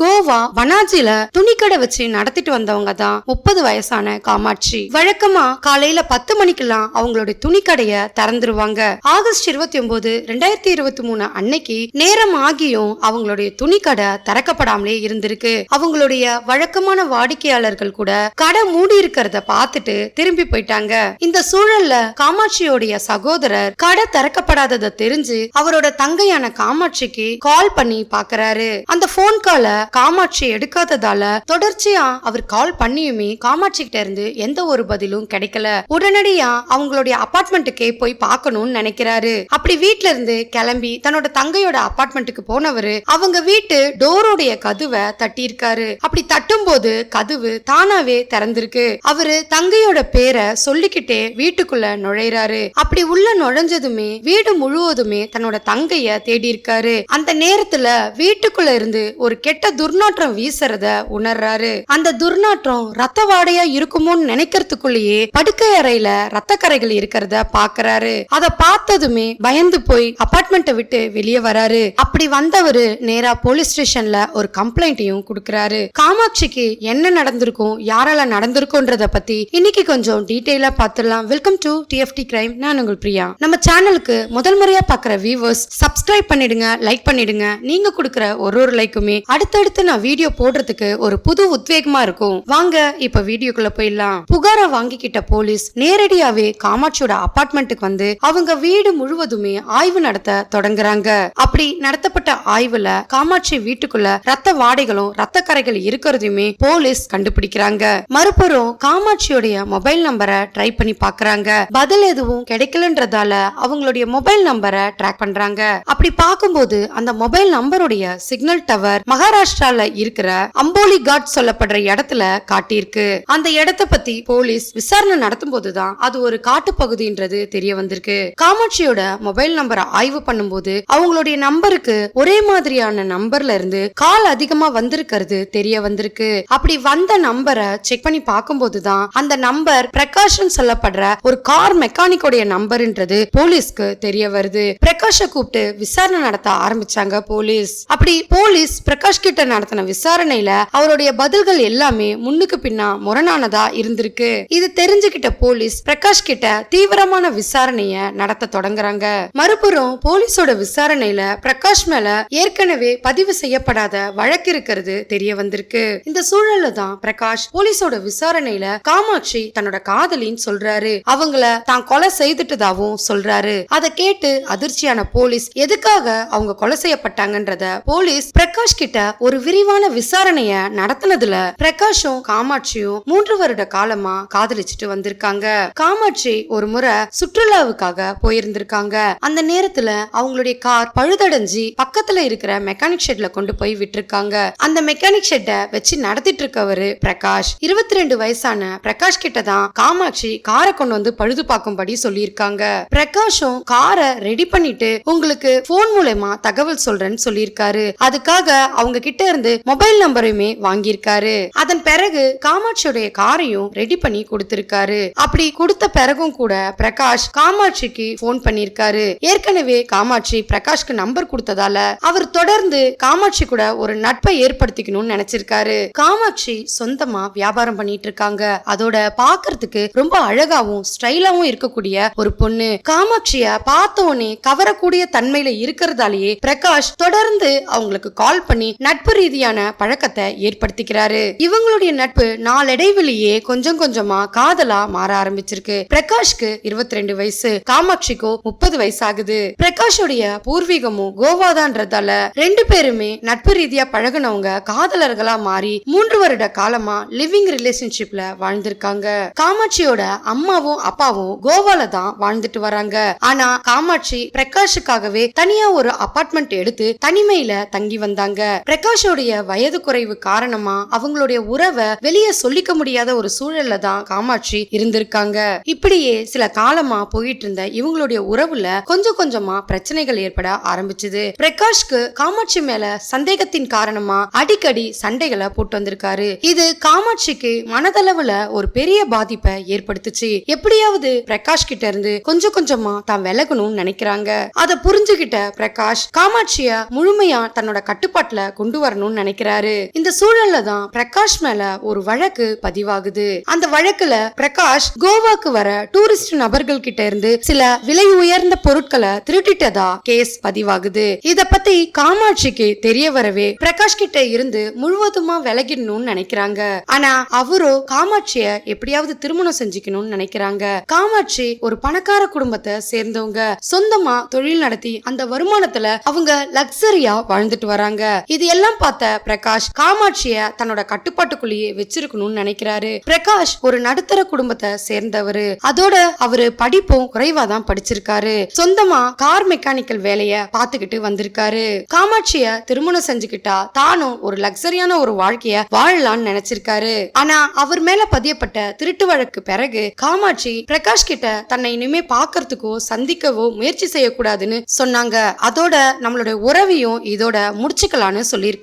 கோவா பனாஜில துணிக்கடை வச்சு நடத்திட்டு வந்தவங்க தான் முப்பது வயசான காமாட்சி. வழக்கமா காலையில பத்து மணிக்கெல்லாம் அவங்களுடைய துணிக்கடைய திறந்துருவாங்க. ஆகஸ்ட் இருபத்தி ஒன்பது ரெண்டாயிரத்தி இருபத்தி மூணு அன்னைக்கு நேரம் ஆகியும் அவங்களுடைய துணிக்கடை திறக்கப்படாமலே இருந்திருக்கு. அவங்களுடைய வழக்கமான வாடிக்கையாளர்கள் கூட கடை மூடி இருக்கிறத பார்த்துட்டு திரும்பி போயிட்டாங்க. இந்த சூழல்ல காமாட்சியோடைய சகோதரர் கடை திறக்கப்படாததை தெரிஞ்சு அவரோட தங்கையான காமாட்சிக்கு கால் பண்ணி பாக்குறாரு. அந்த போன் கால காமாட்சி எடுக்காததால தொடர்ச்சியா அவர் கால் பண்ணியுமே காமாட்சி கிட்ட இருந்து எந்த ஒரு பதிலும் கிடைக்கல. உடனடியா அவங்களுடைய அபார்ட்மெண்ட்டுக்கே போய் பார்க்கணும்னு நினைக்கிறாரு. அப்படி வீட்ல இருந்து கிளம்பி தன்னோட தங்கையோட அபார்ட்மெண்ட்டுக்கு போனவரு அவங்க வீட்டு டோரோடைய கதுவை தட்டியிருக்காரு. அப்படி தட்டும் போது கதவு தானாவே திறந்திருக்கு. அவரு தங்கையோட பேரை சொல்லிக்கிட்டே வீட்டுக்குள்ள நுழைறாரு அப்படி உள்ள நுழைஞ்சதுமே வீடு முழுவதுமே தன்னோட தங்கைய தேடி இருக்காரு அந்த நேரத்துல வீட்டுக்குள்ள இருந்து ஒரு கெட்ட துர்நாற்றம் வீசுறத உணர்றாரு. அந்த துர்நாற்றம் ரத்த வாடையா இருக்குமோன்னு நினைக்கிறதுக்குள்ளேயே படுக்கை அறையில ரத்த கரைகள் இருக்கிறத பாக்குறாரு. அத பார்த்ததுமே பயந்து போய் அபார்ட்மெண்ட்டை விட்டு வெளியே வராரு. அப்படி வந்தவரு நேரா போலீஸ் ஸ்டேஷன்ல ஒரு கம்ப்ளைண்ட்டையும் கொடுக்கறாரு. காமாட்சிக்கு என்ன நடந்திருக்கும் யாரால நடந்திருக்கும்ன்றத பத்தி இன்னைக்கு கொஞ்சம் டீட்டெயிலா பார்த்துடலாம். வெல்கம் டு டிஎஃப்டி கிரைம் நான் உங்கள் பிரியா. நம்ம சேனலுக்கு முதல் முறையா பாக்குற வியூவர்ஸ் சப்ஸ்கிரைப் பண்ணிடுங்க லைக் பண்ணிடுங்க. நீங்க கொடுக்குற ஒரு ஒரு லைக்குமே அடுத்தடுத்து நான் வீடியோ போடுறதுக்கு ஒரு புது உத்வேகமா இருக்கும். வாங்க இப்ப வீடியோக்குள்ள போயிடலாம். புகார வாங்கிக்கிட்ட போலீஸ் நேரடியாவே காமாட்சியோட அபார்ட்மெண்ட்டுக்கு வந்து அவங்க வீடு முழுவதுமே ஆய்வு நடத்த தொடங்குறாங்க. அப்படி நடத்தப்பட்ட ஆய்வுல காமாட்சி வீட்டுக்குள்ள ரத்த வாடைகளும் ரத்த கரைகள் இருக்கிறதையுமே போலீஸ் கண்டுபிடிக்கிறாங்க. மறுபுறம் காமாட்சியோடைய மொபைல் நம்பரை ட்ரை பண்ணி பாக்குறாங்க. பதில் எதுவும் கிடைக்கலன்றதால அவங்களுடைய மொபைல் நம்பரை ட்ராக் பண்றாங்க. அப்படி பார்க்கும்போது அந்த மொபைல் நம்பருடைய சிக்னல் டவர் மகாராஷ்டிரா மகாராஷ்டிரால இருக்கிற அம்போலி காட் சொல்லப்படுற இடத்துல காட்டியிருக்கு. அந்த இடத்த பத்தி போலீஸ் விசாரணை நடத்தும் போதுதான் அது ஒரு காட்டு பகுதின்றது தெரிய வந்திருக்கு. காமாட்சியோட மொபைல் நம்பரை ஆய்வு பண்ணும்போது அவங்களுடைய நம்பருக்கு ஒரே மாதிரியான நம்பர்ல இருந்து கால் அதிகமா வந்திருக்கிறது தெரிய வந்திருக்கு. அப்படி வந்த நம்பரை செக் பண்ணி பார்க்கும்போதுதான் அந்த நம்பர் பிரகாஷன் சொல்லப்படுற ஒரு கார் மெக்கானிக்கோடைய நம்பர்ன்றது போலீஸ்க்கு தெரிய வருது. பிரகாஷ கூப்பிட்டு விசாரணை நடத்த ஆரம்பிச்சாங்க போலீஸ். அப்படி போலீஸ் பிரகாஷ் கிட்ட நடத்தின விசாரணையில அவருடைய பதில்கள் எல்லாமே முன்னுக்கு பின்னா முரணானதா இருந்திருக்கு. இது தெரிஞ்சுக்கிட்ட போலீஸ் பிரகாஷ் கிட்ட தீவிரமான விசாரணைய நடத்த தொடங்குறாங்க. மறுபுறம் போலீஸோட விசாரணையில பிரகாஷ் மேல ஏற்கனவே பதிவு செய்யப்படாத வழக்கு இருக்கிறது தெரிய வந்திருக்கு. இந்த சூழல்ல தான் பிரகாஷ் போலீஸோட விசாரணையில காமாட்சி தன்னோட காதலின்னு சொல்றாரு. அவங்கள தான் கொலை செய்துட்டதாவும் சொல்றாரு. அதை கேட்டு அதிர்ச்சியான போலீஸ் எதுக்காக அவங்க கொலை செய்யப்பட்டாங்கன்றத போலீஸ் பிரகாஷ் கிட்ட ஒரு ஒரு விரிவான விசாரணைய நடத்தினதுல பிரகாஷும் காமாட்சியும் மூன்று வருட காலமா காதலிச்சுட்டு வந்திருக்காங்க. காமாட்சி ஒரு முறை சுற்றுலாவுக்காக போயிருந்திருக்காங்க. அந்த நேரத்துல அவங்களுடைய கார் பழுதடைஞ்சு பக்கத்துல இருக்கிற மெக்கானிக் ஷெட்ல கொண்டு போய் விட்டுருக்காங்க. அந்த மெக்கானிக் ஷெட்டை வச்சு நடத்திட்டு இருக்கவரு பிரகாஷ். இருபத்தி ரெண்டு வயசான பிரகாஷ் கிட்ட தான் காமாட்சி காரை கொண்டு வந்து பழுது பார்க்கும்படி சொல்லியிருக்காங்க. பிரகாஷும் காரை ரெடி பண்ணிட்டு உங்களுக்கு போன் மூலயமா தகவல் சொல்றேன்னு சொல்லியிருக்காரு. அதுக்காக அவங்க கிட்ட இருந்து மொபைல் நம்பரையுமே வாங்கியிருக்காரு. அதன் பிறகு காமாட்சியுடைய காரையும் ரெடி பண்ணி கொடுத்திருக்காரு. அப்படி கொடுத்த பிறகும் கூட பிரகாஷ் காமாட்சிக்கு போன் பண்ணிருக்காரு ஏற்கனவே காமாட்சி பிரகாஷ்க்கு நம்பர் கொடுத்ததால அவர் தொடர்ந்து காமாட்சி கூட ஒரு நட்பை ஏற்படுத்திக்கணும்னு நினைச்சிருக்காரு. காமாட்சி சொந்தமா வியாபாரம் பண்ணிட்டு இருக்காங்க அதோட பாக்குறதுக்கு ரொம்ப அழகாவும் ஸ்டைலாவும் இருக்கக்கூடிய ஒரு பொண்ணு. காமாட்சிய பார்த்த உடனே கவரக்கூடிய தன்மையில இருக்கிறதாலேயே பிரகாஷ் தொடர்ந்து அவங்களுக்கு கால் பண்ணி நட்பு ரீதியான பழக்கத்தை ஏற்படுத்திக்கிறாரு. இவங்களுடைய நட்பு நாளடைவிலேயே கொஞ்சம் கொஞ்சமா காதலா மாற ஆரம்பிச்சிருக்கு. பிரகாஷ்க்கு இருபத்தி ரெண்டு வயசு காமாட்சிக்கோ முப்பது வயசு ஆகுது பிரகாஷோடைய பூர்வீகமும் கோவாதான்றதால ரெண்டு பேருமே நட்பு ரீதியா பழகுனவங்க காதலர்களா மாறி மூன்று வருட காலமா லிவிங் ரிலேஷன்ஷிப்ல வாழ்ந்திருக்காங்க. காமாட்சியோட அம்மாவும் அப்பாவும் கோவால தான் வாழ்ந்துட்டு வராங்க. ஆனா காமாட்சி பிரகாஷுக்காகவே தனியா ஒரு அபார்ட்மெண்ட் எடுத்து தனிமையில தங்கி வந்தாங்க. பிரகாஷ் பிரகாஷோடைய வயது குறைவு காரணமா அவங்களுடைய உறவை வெளியே சொல்லிக்க முடியாத ஒரு சூழல்ல தான் காமாட்சி இருந்திருக்காங்க. இப்படியே சில காலமா போயிட்டு இருந்த இவங்களுடைய உறவுல கொஞ்சம் கொஞ்சமா பிரச்சனைகள் ஏற்பட ஆரம்பிச்சது. பிரகாஷ்க்கு காமாட்சி மேல சந்தேகத்தின் காரணமா அடிக்கடி சண்டைகளை போட்டு வந்திருக்காரு. இது காமாட்சிக்கு மனதளவுல ஒரு பெரிய பாதிப்பை ஏற்படுத்துச்சு. எப்படியாவது பிரகாஷ் கிட்ட இருந்து கொஞ்சம் கொஞ்சமா தான் விலகணும்னு நினைக்கிறாங்க. அதை புரிஞ்சுகிட்ட பிரகாஷ் காமாட்சிய முழுமையா தன்னோட கட்டுப்பாட்டுல கொண்டு வர வரணும்னு நினைக்கிறாரு. இந்த சூழல்ல தான் பிரகாஷ் மேல ஒரு வழக்கு பதிவாகுது. அந்த வழக்குல பிரகாஷ் கோவாக்கு வர டூரிஸ்ட் நபர்கள் கிட்ட இருந்து சில விலை உயர்ந்த பொருட்களை திருட்டிட்டதா கேஸ் பதிவாகுது. இத பத்தி காமாட்சிக்கு தெரிய வரவே பிரகாஷ் கிட்ட இருந்து முழுவதுமா விலகிடணும்னு நினைக்கிறாங்க. ஆனா அவரோ காமாட்சிய எப்படியாவது திருமணம் செஞ்சுக்கணும்னு நினைக்கிறாங்க. காமாட்சி ஒரு பணக்கார குடும்பத்தை சேர்ந்தவங்க. சொந்தமா தொழில் நடத்தி அந்த வருமானத்துல அவங்க லக்ஸரியா வாழ்ந்துட்டு வராங்க. இது எல்லாம் பார்த்த பிரகாஷ் காமாட்சிய தன்னோட கட்டுப்பாட்டுக்குள்ளேயே வச்சிருக்கணும்னு நினைக்கிறாரு. பிரகாஷ் ஒரு நடுத்தர குடும்பத்தை சேர்ந்தவரு. அதோட அவரு படிப்பும் குறைவா தான் படிச்சிருக்காரு. சொந்தமா கார் மெக்கானிக்கல் வேலைய பாத்துக்கிட்டு வந்திருக்காரு. காமாட்சிய திருமணம் செஞ்சுக்கிட்டா தானும் ஒரு லக்ஸரியான ஒரு வாழ்க்கைய வாழலாம்னு நினைச்சிருக்காரு. ஆனா அவர் மேல பதியப்பட்ட திருட்டு வழக்கு பிறகு காமாட்சி பிரகாஷ் கிட்ட தன்னை இனிமே பாக்குறதுக்கோ சந்திக்கவோ முயற்சி செய்யக்கூடாதுன்னு சொன்னாங்க. அதோட நம்மளுடைய உறவையும் இதோட முடிச்சுக்கலாம்னு சொல்லியிருக்காங்க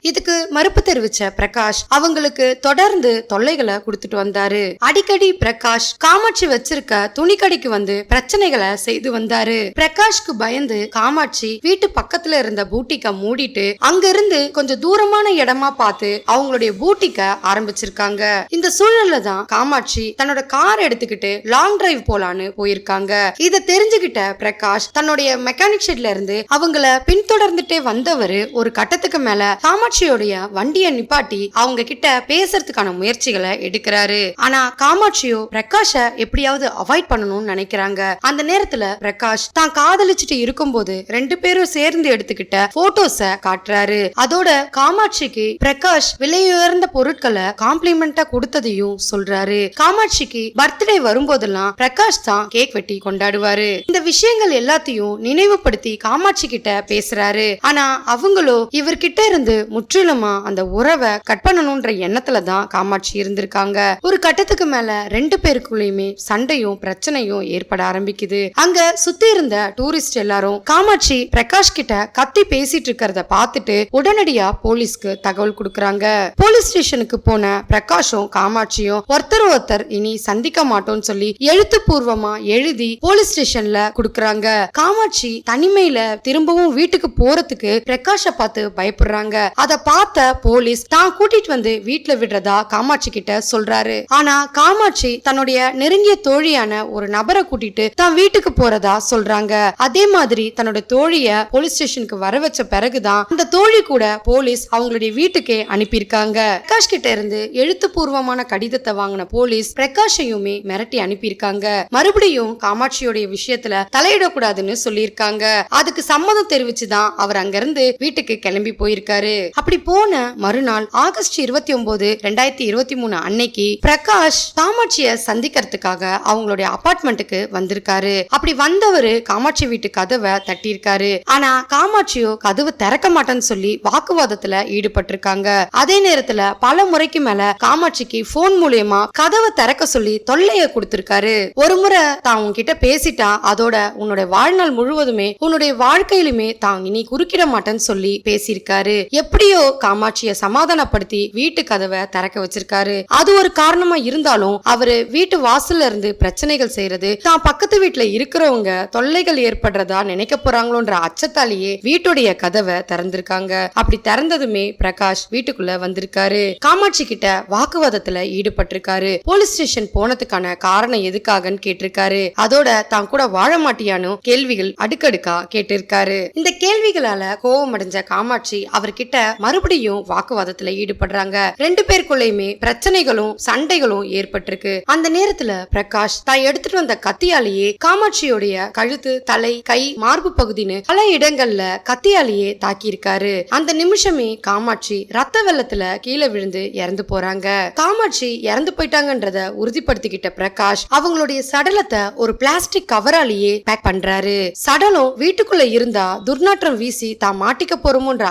இதுக்கு மறுப்பு தெரிவிச்ச பிரகாஷ் அவங்களுக்கு தொடர்ந்து தொல்லைகளை கொடுத்துட்டு வந்தாரு. அடிக்கடி பிரகாஷ் காமாட்சி வச்சிருக்க துணிக்கடைக்கு வந்து பிரச்சனைகளை செய்து வந்தாரு. பிரகாஷ்க்கு பயந்து காமாட்சி வீட்டு பக்கத்துல இருந்த பூட்டிக்க மூடிட்டு அங்க இருந்து கொஞ்சம் தூரமான இடமா பார்த்து அவங்களுடைய பூட்டிக்க ஆரம்பிச்சிருக்காங்க. இந்த சூழல்ல தான் காமாட்சி தன்னோட கார் எடுத்துக்கிட்டு லாங் டிரைவ் போலான்னு போயிருக்காங்க. இத தெரிஞ்சுக்கிட்ட பிரகாஷ் தன்னுடைய மெக்கானிக் ஷெட்ல இருந்து அவங்கள பின்தொடர்ந்துட்டே வந்தவரு ஒரு கட்டத்துக்கு மேல காமாட்சியோடைய வண்டியை நிப்பாட்டி அவங்க கிட்ட பேசுறதுக்கான முயற்சிகளை எடுக்கிறாரு. ஆனா காமாட்சியோ பிரகாஷ எப்படியாவது அவாய்ட் பண்ணணும்னு நினைக்கிறாங்க. அந்த நேரத்துல பிரகாஷ் தான் காதலிச்சுட்டு இருக்கும்போது ரெண்டு பேரும் சேர்ந்து எடுத்துக்கிட்ட போட்டோஸ காட்டுறாரு. அதோட காமாட்சிக்கு பிரகாஷ் விலையுயர்ந்த பொருட்களை காம்ப்ளிமெண்டா கொடுத்ததையும் சொல்றாரு. காமாட்சிக்கு பர்த்டே வரும்போதெல்லாம் பிரகாஷ் தான் கேக் வெட்டி கொண்டாடுவாரு. இந்த விஷயங்கள் எல்லாத்தையும் நினைவுபடுத்தி காமாட்சி கிட்ட பேசுறாரு. ஆனா அவங்களோ இவர்கிட்ட இருந்து முற்றிலுமா அந்த உறவை கட் பண்ணணும்ன்ற எண்ணத்துல தான் காமாட்சி இருந்திருக்காங்க. ஒரு கட்டத்துக்கு மேல ரெண்டு பேருக்குள்ளயுமே சண்டையும் பிரச்சனையும் ஏற்பட ஆரம்பிக்குது. அங்க சுத்தி இருந்த டூரிஸ்ட் எல்லாரும் காமாட்சி பிரகாஷ் கிட்ட கத்தி பேசிட்டு இருக்கிறத பார்த்துட்டு உடனடியா போலீஸ்க்கு தகவல் கொடுக்கறாங்க. போலீஸ் ஸ்டேஷனுக்கு போன பிரகாஷும் காமாட்சியும் ஒருத்தர் ஒருத்தர் இனி சந்திக்க மாட்டோம்னு சொல்லி எழுத்துப்பூர்வமா எழுதி போலீஸ் ஸ்டேஷன்ல குடுக்கறாங்க. காமாட்சி தனிமையில திரும்பவும் வீட்டுக்கு போறதுக்கு பிரகாஷ பார்த்து பயப்படுறாங்க. அத பார்த்த போலீஸ் தான் கூட்டிட்டு வந்து வீட்டுல விடுறதா காமாட்சி கிட்ட சொல்றாரு. ஆனா காமாட்சி தன்னுடைய நெருங்கிய தோழியான ஒரு நபரை கூட்டிட்டு தான் வீட்டுக்கு போறதா சொல்றாங்க. அதே மாதிரி தன்னோட தோழிய போலீஸ் ஸ்டேஷனுக்கு வர வச்ச பிறகுதான் அந்த தோழி கூட போலீஸ் அவங்களுடைய வீட்டுக்கே அனுப்பியிருக்காங்க. பிரகாஷ் கிட்ட இருந்து எழுத்துப்பூர்வமான கடிதத்தை வாங்கின போலீஸ் பிரகாஷையுமே மிரட்டி அனுப்பியிருக்காங்க. மறுபடியும் காமாட்சியோடைய விஷயத்துல தலையிடக்கூடாதுன்னு சொல்லியிருக்காங்க. அதுக்கு சம்மதம் தெரிவிச்சுதான் அவர் அங்கிருந்து வீட்டுக்கு கிளம்பி போயிருக்காரு. அப்படி போன மறுநாள் ஆகஸ்ட் இருபத்தி ஒன்பது ரெண்டாயிரத்தி இருபத்தி மூணு அன்னைக்கு பிரகாஷ் காமாட்சிய சந்திக்கிறதுக்காக அவங்களுடைய அபார்ட்மெண்ட்டுக்கு வந்திருக்காரு. அப்படி வந்தவரு காமாட்சி வீட்டு கதவை தட்டியிருக்காரு. ஆனா காமாட்சியோ கதவு திறக்க மாட்டேன்னு சொல்லி வாக்குவாதத்துல ஈடுபட்டிருக்காங்க. அதே நேரத்துல பல முறைக்கு மேல காமாட்சிக்கு போன் மூலியமா கதவை திறக்க சொல்லி தொல்லைய கொடுத்திருக்காரு. ஒரு முறை தான் உன்கிட்ட பேசிட்டா அதோட உன்னுடைய வாழ்நாள் முழுவதுமே உன்னுடைய வாழ்க்கையிலுமே தான் இனி குறுக்கிட மாட்டேன்னு சொல்லி பேசியிருக்காரு. எப்படியோ காமாட்சிய சமாதானப்படுத்தி வீட்டு கதவை திறக்க வச்சிருக்காரு. அது ஒரு காரணமா இருந்தாலும் அவரு வீட்டு வாசல்ல இருந்து பிரச்சனைகள் செய்யறது தான் பக்கத்து வீட்டுல இருக்கிறவங்க தொல்லைகள் ஏற்படுறதா நினைக்க போறாங்களோன்ற அச்சத்தாலேயே வீட்டுடைய கதவை திறந்திருக்காங்க. அப்படி திறந்ததுமே பிரகாஷ் வீட்டுக்குள்ள வந்திருக்காரு. காமாட்சி கிட்ட வாக்குவாதத்துல ஈடுபட்டிருக்காரு. போலீஸ் ஸ்டேஷன் போனதுக்கான காரணம் எதுக்காகன்னு கேட்டிருக்காரு. அதோட தான் கூட வாழ மாட்டியானு கேள்விகள் அடுக்கடுக்கா கேட்டிருக்காரு. இந்த கேள்விகளால கோபம் அடைஞ்ச காமாட்சி அவர் அவர்கிட்ட மறுபடியும் வாக்குவாதத்துல ஈடுபடுறாங்க. ரெண்டு பேருக்குள்ளயுமே பிரச்சனைகளும் சண்டைகளும் ஏற்பட்டிருக்கு. அந்த நேரத்துல பிரகாஷ் தான் எடுத்துட்டு வந்த கத்தியாலேயே காமாட்சியோடைய கழுத்து தலை கை மார்பு பகுதின்னு பல இடங்கள்ல கத்தியாலேயே தாக்கியிருக்காரு. அந்த நிமிஷமே காமாட்சி ரத்த வெள்ளத்துல கீழே விழுந்து இறந்து போறாங்க. காமாட்சி இறந்து போயிட்டாங்கன்றத உறுதிப்படுத்திக்கிட்ட பிரகாஷ் அவங்களுடைய சடலத்தை ஒரு பிளாஸ்டிக் கவராலேயே பேக் பண்றாரு. சடலம் வீட்டுக்குள்ள இருந்தா துர்நாற்றம் வீசி தான் மாட்டிக்க போறோமோன்ற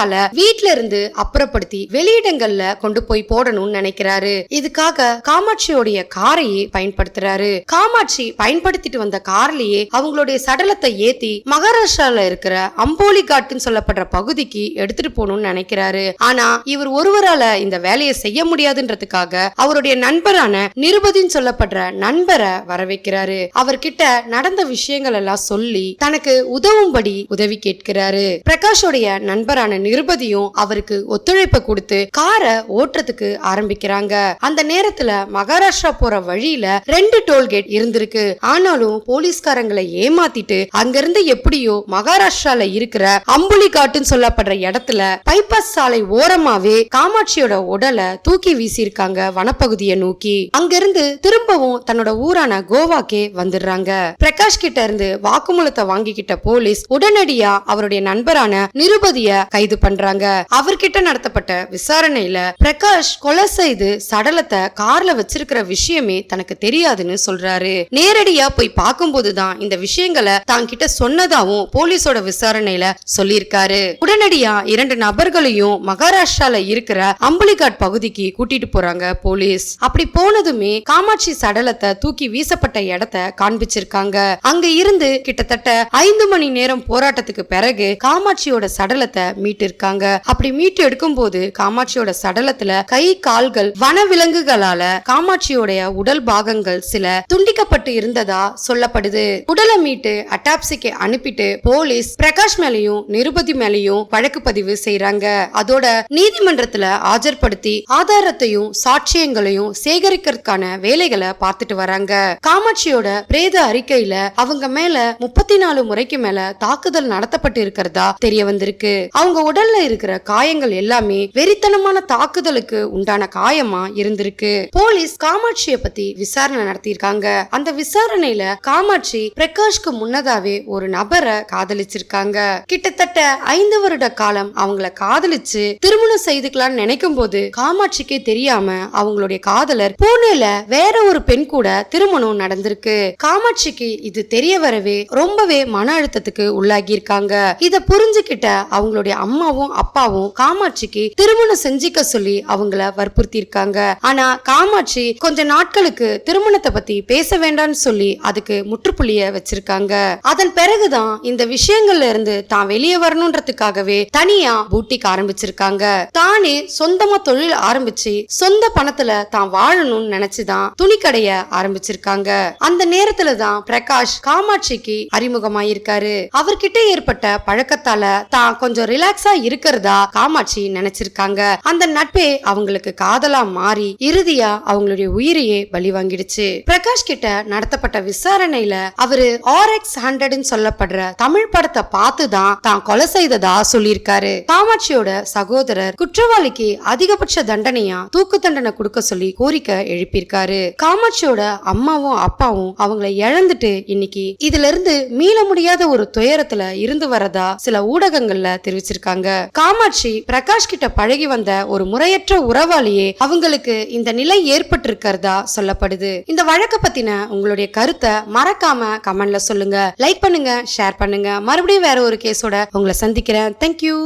அச்சத்தால வீட்ல இருந்து அப்புறப்படுத்தி வெளியிடங்கள்ல கொண்டு போய் போடணும்னு நினைக்கிறாரு. இதுக்காக காமாட்சியோடைய காரையே பயன்படுத்துறாரு. காமாட்சி பயன்படுத்திட்டு வந்த கார்லயே அவங்களுடைய சடலத்தை ஏத்தி மகாராஷ்டிரால இருக்கிற அம்போலி காட்டுன்னு சொல்லப்படுற பகுதிக்கு எடுத்துட்டு போகணும்னு நினைக்கிறாரு. ஆனா இவர் ஒருவரால இந்த வேலையை செய்ய முடியாதுன்றதுக்காக அவருடைய நண்பரான நிருபதின்னு சொல்லப்படுற நண்பரை வர வைக்கிறாரு அவர்கிட்ட நடந்த விஷயங்கள் எல்லாம் சொல்லி தனக்கு உதவும்படி உதவி கேட்கிறாரு. ஆகாஷோடைய நண்பரான நிருபதியும் அவருக்கு ஒத்துழைப்பை கொடுத்து காரை ஓட்டுறதுக்கு ஆரம்பிக்கிறாங்க. அந்த நேரத்துல மகாராஷ்டிரா போற வழியில ரெண்டு டோல்கேட் இருந்திருக்கு. ஆனாலும் போலீஸ்காரங்களை ஏமாத்திட்டு அங்கிருந்து எப்படியோ மகாராஷ்டிரால இருக்கிற அம்புலி காட்டுன்னு சொல்லப்படுற இடத்துல பைபாஸ் சாலை ஓரமாவே காமாட்சியோட உடலை தூக்கி வீசியிருக்காங்க வனப்பகுதியை நோக்கி. அங்கிருந்து திரும்பவும் தன்னோட ஊரான கோவாக்கே வந்துடுறாங்க. பிரகாஷ் கிட்ட இருந்து வாக்குமூலத்தை வாங்கிக்கிட்ட போலீஸ் உடனடியா அவருடைய நண்பரான நிருபதிய கைது பண்றாங்க. அவர்கிட்ட நடத்தப்பட்ட விசாரணையில பிரகாஷ் கொலை செய்து சடலத்தை கார்ல வச்சிருக்கிற விஷயமே தனக்கு தெரியாதுன்னு சொல்றாரு. நேரடியா போய் பார்க்கும்போதுதான் இந்த விஷயங்களை தான் கிட்ட சொன்னதாவும் போலீஸோட விசாரணையில சொல்லியிருக்காரு. உடனடியா இரண்டு நபர்களையும் மகாராஷ்டிரால இருக்கிற அம்புலிகாட் பகுதிக்கு கூட்டிட்டு போறாங்க போலீஸ். அப்படி போனதுமே காமாட்சி சடலத்தை தூக்கி வீசப்பட்ட இடத்த காண்பிச்சிருக்காங்க. அங்க இருந்து கிட்டத்தட்ட ஐந்து மணி நேரம் போராட்டத்துக்கு பிறகு காமாட்சி காமாட்சியோட சடலத்தை மீட்டிருக்காங்க. அப்படி மீட்டு எடுக்கும்போது காமாட்சியோட சடலத்துல கை கால்கள் வனவிலங்குகளால காமாட்சியோடைய உடல் பாகங்கள் சில துண்டிக்கப்பட்டு இருந்ததா சொல்லப்படுது. உடலை மீட்டு அட்டாப்சிக்கு அனுப்பிட்டு போலீஸ் பிரகாஷ் மேலையும் நிருபதி மேலையும் வழக்கு பதிவு செய்யறாங்க அதோட நீதிமன்றத்துல ஆஜர்படுத்தி ஆதாரத்தையும் சாட்சியங்களையும் சேகரிக்கிறதுக்கான வேலைகளை பார்த்துட்டு வராங்க. காமாட்சியோட பிரேத அறிக்கையில அவங்க மேல முப்பத்தி நாலு முறைக்கு மேல தாக்குதல் நடத்தப்பட்டு இருக்கிறதா தெரிய வந்திருக்கு. அவங்க உடல்ல இருக்கிற காயங்கள் எல்லாமே வெறித்தனமான தாக்குதலுக்கு உண்டான காயமா இருந்திருக்கு. போலீஸ் காமாட்சிய பத்தி விசாரணை நடத்தியிருக்காங்க. அந்த விசாரணையில காமாட்சி பிரகாஷ்க்கு முன்னதாவே ஒரு நபரை காதலிச்சிருக்காங்க. கிட்டத்தட்ட ஐந்து வருட காலம் அவங்கள காதலிச்சு திருமணம் செய்துக்கலாம்னு நினைக்கும் போது காமாட்சிக்கே தெரியாம அவங்களுடைய காதலர் பூனேல வேற ஒரு பெண் கூட திருமணம் நடந்திருக்கு. காமாட்சிக்கு இது தெரிய வரவே ரொம்பவே மன அழுத்தத்துக்கு உள்ளாகி இருக்காங்க இத புரிஞ்சுக்க கிட்ட அவங்களுடைய அம்மாவும் அப்பாவும் காமாட்சிக்கு திருமணம் செஞ்சுக்க சொல்லி அவங்கள வற்புறுத்தி இருக்காங்க ஆனா காமாட்சி கொஞ்ச நாட்களுக்கு திருமணத்தை பத்தி பேச வேண்டாம்னு சொல்லி அதுக்கு முற்றுப்புள்ளிய வச்சிருக்காங்க. அதன் பிறகுதான் இந்த விஷயங்கள்ல இருந்து தான் வெளியே வரணுன்றதுக்காகவே தனியா பூட்டிக் ஆரம்பிச்சிருக்காங்க. தானே சொந்தமா தொழில் ஆரம்பிச்சு சொந்த பணத்துல தான் வாழணும்னு நினைச்சுதான் துணிக்கடைய ஆரம்பிச்சிருக்காங்க. அந்த நேரத்துல தான் பிரகாஷ் காமாட்சிக்கு அறிமுகமாயிருக்காரு. அவர்கிட்ட ஏற்பட்ட பழக்கத்தால தான் கொஞ்சம் ரிலாக்ஸா இருக்கிறதா காமாட்சி நினைச்சிருக்காங்க. அந்த நட்பே அவங்களுக்கு காதலா மாறி இறுதியா அவங்களுடைய உயிரையே பலி வாங்கிடுச்சு பிரகாஷ் கிட்ட நடத்தப்பட்ட விசாரணையில அவரு ஆர்எக்ஸ் ஹண்ட்ரட்னு சொல்லப்படுற தமிழ் படத்தை பார்த்து தான் தான் கொலை செய்ததா சொல்லியிருக்காரு. காமாட்சியோட சகோதரர் குற்றவாளிக்கு அதிகபட்ச தண்டனையா தூக்கு தண்டனை கொடுக்க சொல்லி கோரிக்கை எழுப்பியிருக்காரு. காமாட்சியோட அம்மாவும் அப்பாவும் அவங்களை இழந்துட்டு இன்னைக்கு இதுல இருந்து மீள முடியாத ஒரு துயரத்துல இருந்து வரதா சில ஊடகங்கள்ல தெரிவிச்சிருக்காங்க. காமாட்சி பிரகாஷ் கிட்ட பழகி வந்த ஒரு முறையற்ற உறவாளியே அவங்களுக்கு இந்த நிலை ஏற்பட்டிருக்கிறதா சொல்லப்படுது. இந்த வழக்க பத்தின உங்களுடைய கருத்தை மறக்காம கமெண்ட்ல சொல்லுங்க. லைக் பண்ணுங்க ஷேர் பண்ணுங்க. மறுபடியும் வேற ஒரு கேஸோட உங்களை சந்திக்கிறேன். தேங்க்யூ